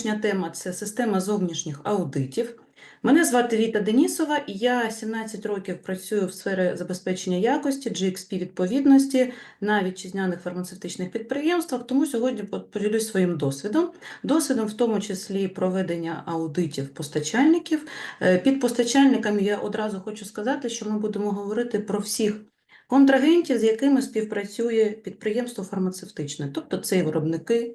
Тема це система зовнішніх аудитів. Мене звати Віта Денісова, і я 17 років працюю в сфері забезпечення якості, GXP відповідності на вітчизняних фармацевтичних підприємствах. Тому сьогодні поділюсь своїм досвідом, досвідом в тому числі проведення аудитів постачальників. Е, Під постачальниками я одразу хочу сказати, що ми будемо говорити про всіх контрагентів, з якими співпрацює підприємство фармацевтичне, тобто це і виробники.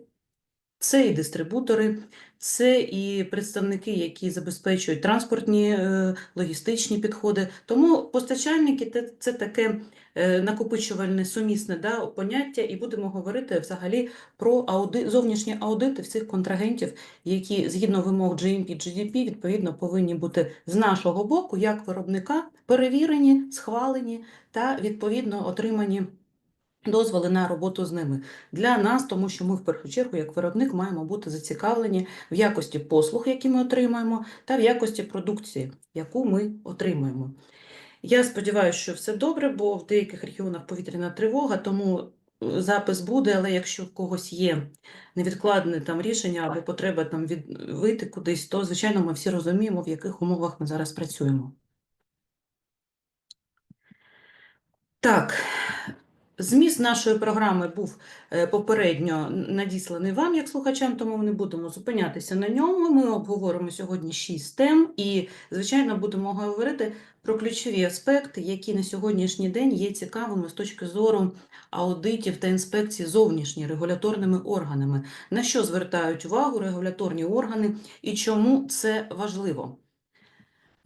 Це і дистрибутори, це і представники, які забезпечують транспортні, е, логістичні підходи. Тому постачальники це таке е, накопичувальне сумісне да, поняття, і будемо говорити взагалі про ауди, зовнішні аудити всіх контрагентів, які згідно вимог GMP, GDP, відповідно повинні бути з нашого боку, як виробника, перевірені, схвалені та відповідно отримані дозволи на роботу з ними для нас, тому що ми в першу чергу, як виробник, маємо бути зацікавлені в якості послуг, які ми отримаємо, та в якості продукції, яку ми отримуємо. Я сподіваюся, що все добре, бо в деяких регіонах повітряна тривога, тому е, запис буде, але якщо в когось є невідкладне там рішення або потреба там від вийти кудись, то звичайно ми всі розуміємо, в яких умовах ми зараз працюємо. Так, зміст нашої програми був е, попередньо надісланий вам, як слухачам, тому ми не будемо зупинятися на ньому. Ми обговоримо сьогодні шість тем і, звичайно, будемо говорити про ключові аспекти, які на сьогоднішній день є цікавими з точки зору аудитів та інспекцій зовнішні регуляторними органами. На що звертають увагу регуляторні органи і чому це важливо?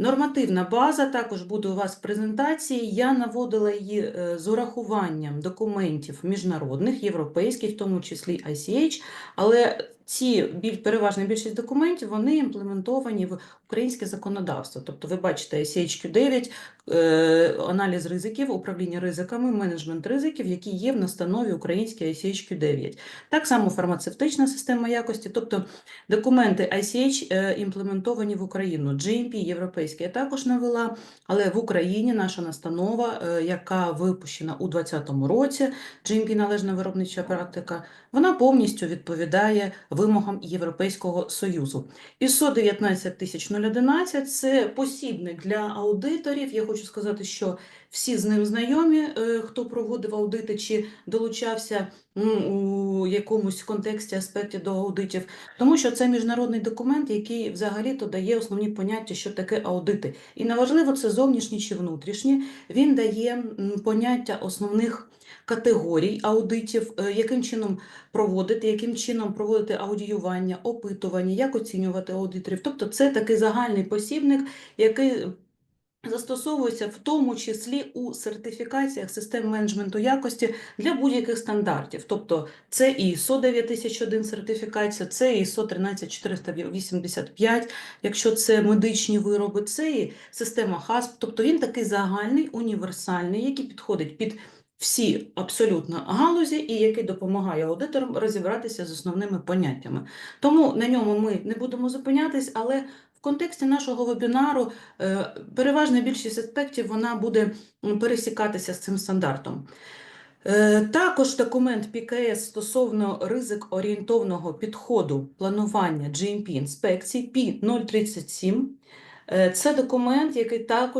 Нормативна база також буде у вас в презентації. Я наводила її е, з урахуванням документів міжнародних, європейських, в тому числі ICH, але ці біль- переважна більшість документів вони імплементовані в українське законодавство. Тобто, ви бачите ICHQ9, е, аналіз ризиків, управління ризиками, менеджмент ризиків, які є в настанові українській ICHQ9. Так само фармацевтична система якості, тобто Документи ICH е, імплементовані в Україну. GMP європейський я також навела, але в Україні наша настанова, е, яка випущена у 2020 році, GMP належна виробнича практика, вона повністю відповідає вимогам Європейського Союзу. ISO 19011 – це посібник для аудиторів. Я хочу сказати, що всі з ним знайомі, е, хто проводив аудити чи долучався у якомусь контексті аспекті до аудитів. Тому що це міжнародний документ, який взагалі-то дає основні поняття, що таке аудити. І неважливо, це зовнішні чи внутрішні. Він дає поняття основних категорій аудитів, е, яким чином проводити, яким чином проводити аудіювання, опитування, як оцінювати аудиторів. Тобто це такий загальний посібник, який Застосовується в тому числі у сертифікаціях систем менеджменту якості для будь-яких стандартів. Тобто це і ISO 9001 сертифікація, це і ISO 13485, якщо це медичні вироби, це і система HASP. Тобто він такий загальний, універсальний, який підходить під всі абсолютно галузі і який допомагає аудиторам розібратися з основними поняттями. Тому на ньому ми не будемо зупинятись, але в контексті нашого вебінару е, переважна більшість аспектів вона буде пересікатися з цим стандартом. Е, Також документ ПКС стосовно ризик-орієнтовного підходу планування GMP інспекцій P037. Е, Це документ, який також